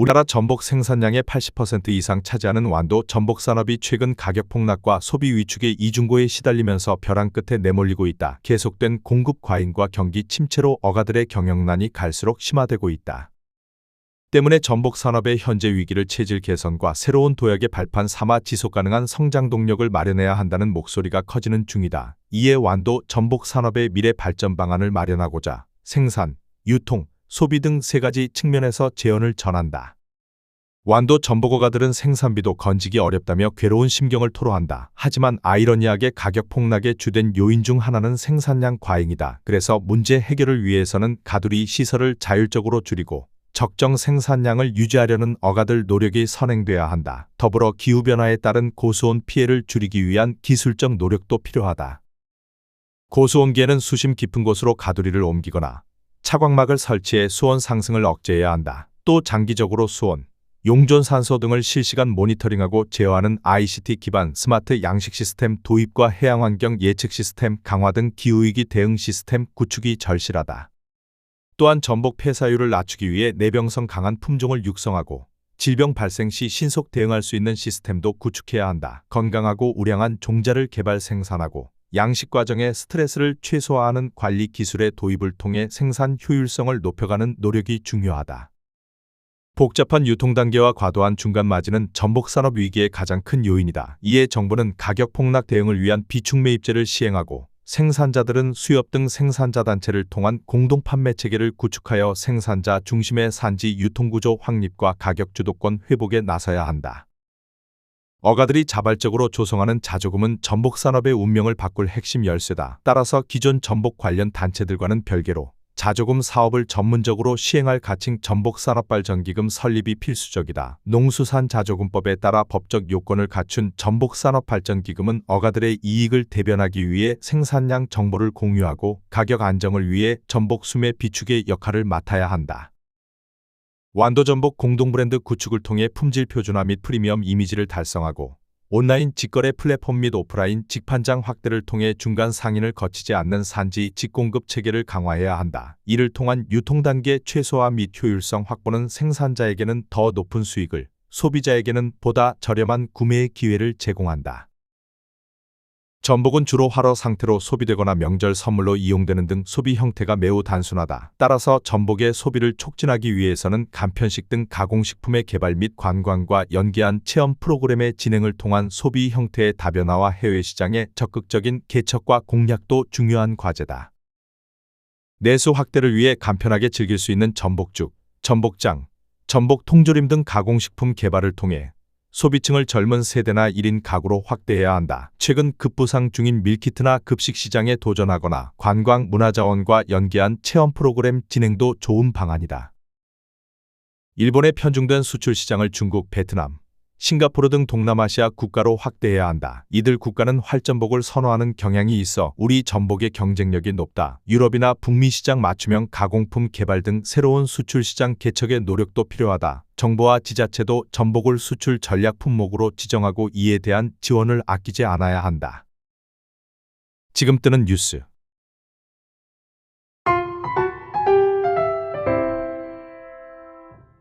우리나라 전복 생산량의 80% 이상 차지하는 완도 전복 산업이 최근 가격 폭락과 소비 위축의 이중고에 시달리면서 벼랑 끝에 내몰리고 있다. 계속된 공급 과잉과 경기 침체로 어가들의 경영난이 갈수록 심화되고 있다. 때문에 전복 산업의 현재 위기를 체질 개선과 새로운 도약의 발판 삼아 지속 가능한 성장 동력을 마련해야 한다는 목소리가 커지는 중이다. 이에 완도 전복 산업의 미래 발전 방안을 마련하고자 생산, 유통, 소비 등 세 가지 측면에서 제언을 전한다. 완도 전복어가들은 생산비도 건지기 어렵다며 괴로운 심경을 토로한다. 하지만 아이러니하게 가격 폭락의 주된 요인 중 하나는 생산량 과잉이다. 그래서 문제 해결을 위해서는 가두리 시설을 자율적으로 줄이고 적정 생산량을 유지하려는 어가들 노력이 선행돼야 한다. 더불어 기후변화에 따른 고수온 피해를 줄이기 위한 기술적 노력도 필요하다. 고수온기에는 수심 깊은 곳으로 가두리를 옮기거나 차광막을 설치해 수온 상승을 억제해야 한다. 또 장기적으로 수온, 용존 산소 등을 실시간 모니터링하고 제어하는 ICT 기반 스마트 양식 시스템 도입과 해양 환경 예측 시스템 강화 등 기후위기 대응 시스템 구축이 절실하다. 또한 전복 폐사율을 낮추기 위해 내병성 강한 품종을 육성하고 질병 발생 시 신속 대응할 수 있는 시스템도 구축해야 한다. 건강하고 우량한 종자를 개발 생산하고 양식 과정의 스트레스를 최소화하는 관리 기술의 도입을 통해 생산 효율성을 높여가는 노력이 중요하다. 복잡한 유통 단계와 과도한 중간 마진은 전복 산업 위기의 가장 큰 요인이다. 이에 정부는 가격 폭락 대응을 위한 비축 매입제를 시행하고 생산자들은 수협 등 생산자 단체를 통한 공동 판매 체계를 구축하여 생산자 중심의 산지 유통 구조 확립과 가격 주도권 회복에 나서야 한다. 어가들이 자발적으로 조성하는 자조금은 전복 산업의 운명을 바꿀 핵심 열쇠다. 따라서 기존 전복 관련 단체들과는 별개로 자조금 사업을 전문적으로 시행할 가칭 전복산업발전기금 설립이 필수적이다. 농수산 자조금법에 따라 법적 요건을 갖춘 전복산업발전기금은 어가들의 이익을 대변하기 위해 생산량 정보를 공유하고 가격 안정을 위해 전복 수매 비축의 역할을 맡아야 한다. 완도전복 공동브랜드 구축을 통해 품질 표준화 및 프리미엄 이미지를 달성하고 온라인 직거래 플랫폼 및 오프라인 직판장 확대를 통해 중간 상인을 거치지 않는 산지 직공급 체계를 강화해야 한다. 이를 통한 유통 단계 최소화 및 효율성 확보는 생산자에게는 더 높은 수익을, 소비자에게는 보다 저렴한 구매의 기회를 제공한다. 전복은 주로 활어 상태로 소비되거나 명절 선물로 이용되는 등 소비 형태가 매우 단순하다. 따라서 전복의 소비를 촉진하기 위해서는 간편식 등 가공식품의 개발 및 관광과 연계한 체험 프로그램의 진행을 통한 소비 형태의 다변화와 해외 시장의 적극적인 개척과 공략도 중요한 과제다. 내수 확대를 위해 간편하게 즐길 수 있는 전복죽, 전복장, 전복 통조림 등 가공식품 개발을 통해 소비층을 젊은 세대나 1인 가구로 확대해야 한다. 최근 급부상 중인 밀키트나 급식 시장에 도전하거나 관광 문화자원과 연계한 체험 프로그램 진행도 좋은 방안이다. 일본에 편중된 수출 시장을 중국, 베트남, 싱가포르 등 동남아시아 국가로 확대해야 한다. 이들 국가는 활전복을 선호하는 경향이 있어 우리 전복의 경쟁력이 높다. 유럽이나 북미 시장 맞춤형 가공품 개발 등 새로운 수출 시장 개척의 노력도 필요하다. 정부와 지자체도 전복을 수출 전략 품목으로 지정하고 이에 대한 지원을 아끼지 않아야 한다. 지금 뜨는 뉴스